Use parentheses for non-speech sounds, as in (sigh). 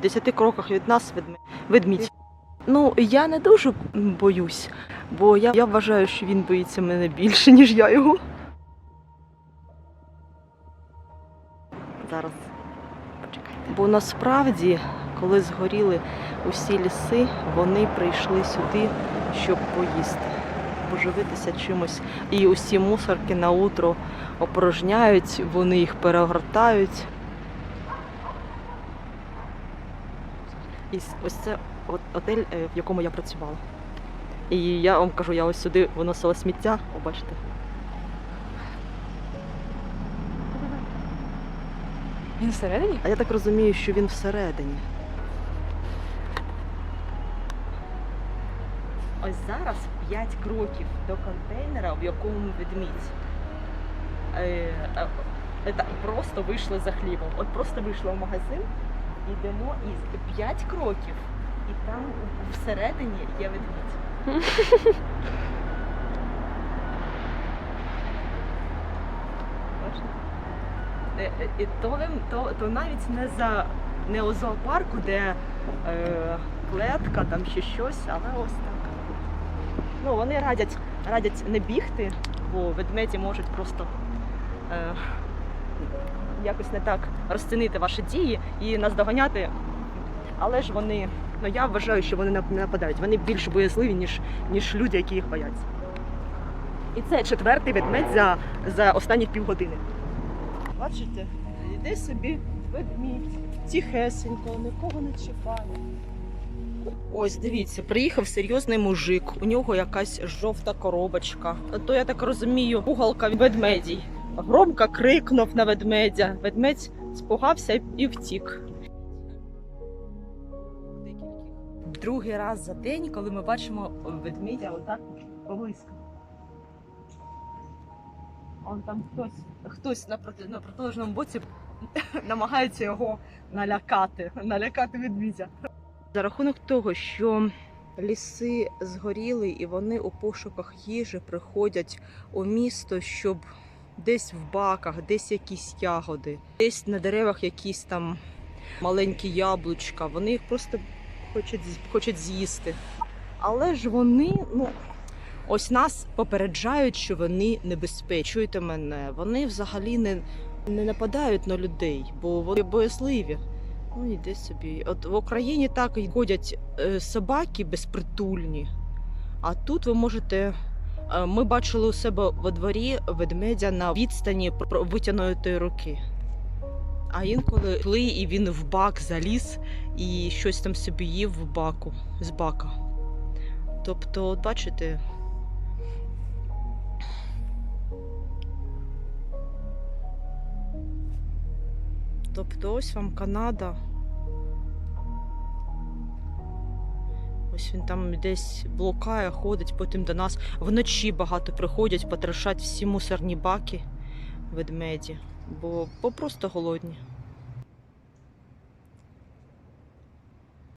в 10 кроках від нас ведмідь. Ну, я не дуже боюсь, бо я, я вважаю, що він боїться мене більше, (laughs) ніж я його. Зараз почекайте. Бо насправді, коли згоріли усі ліси, вони прийшли сюди, щоб поїсти, поживитися чимось. І усі мусорки на утро опорожняють, вони їх перегортають. І ось це от- отель, е, в якому я працювала. І я вам кажу, я ось сюди виносила сміття, о, бачите. Він всередині? А я так розумію, що він всередині. Ось зараз 5 кроків до контейнера, в якому ведмідь. Е, е, е, просто вийшли за хлібом. От просто вийшли в магазин, йдемо і 5 кроків, і там всередині є ведмідь. Е, е, І то, то, то навіть не за не у зоопарку, де е, клетка, там ще щось, але ось так. Ну, вони радять, радять не бігти, бо ведмеді можуть просто е, якось не так розцінити ваші дії і наздоганяти. Але ж вони, ну я вважаю, що вони не нападають. Вони більш боязливі, ніж, ніж люди, які їх бояться. І це четвертий ведмедь за, за останні півгодини. Бачите, йде собі ведмідь, тихесенько, нікого не чіпає. Ось дивіться, приїхав серйозний мужик. У нього якась жовта коробочка. То я так розумію, пугалка ведмедій. Громко крикнув на ведмедя. Ведмедь спугався і втік. Другий раз за день, коли ми бачимо ведмедя отак поблизько. Он там хтось, хтось на, проти, на протилежному боці (laughs) намагається його налякати, налякати ведмідя. За рахунок того, що ліси згоріли і вони у пошуках їжі приходять у місто, щоб десь в баках, десь якісь ягоди, десь на деревах якісь там маленькі яблучка. Вони їх просто хочуть, хочуть з'їсти. Але ж вони, ну. Ось нас попереджають, що вони небезпечні. Чуєте мене, вони взагалі не, не нападають на людей, бо вони боязливі. Ну, іди собі. От в Україні так ходять е, собаки безпритульні, а тут ви можете. Е, Ми бачили у себе во дворі ведмедя на відстані витягнутої руки. А інколи йшли, і він в бак заліз і щось там собі їв в баку з бака. Тобто, бачите, Тобто ось вам Канада. Ось він там десь блукає, ходить, потім до нас. Вночі багато приходять, потрошать всі мусорні баки ведмеді, бо, бо просто голодні.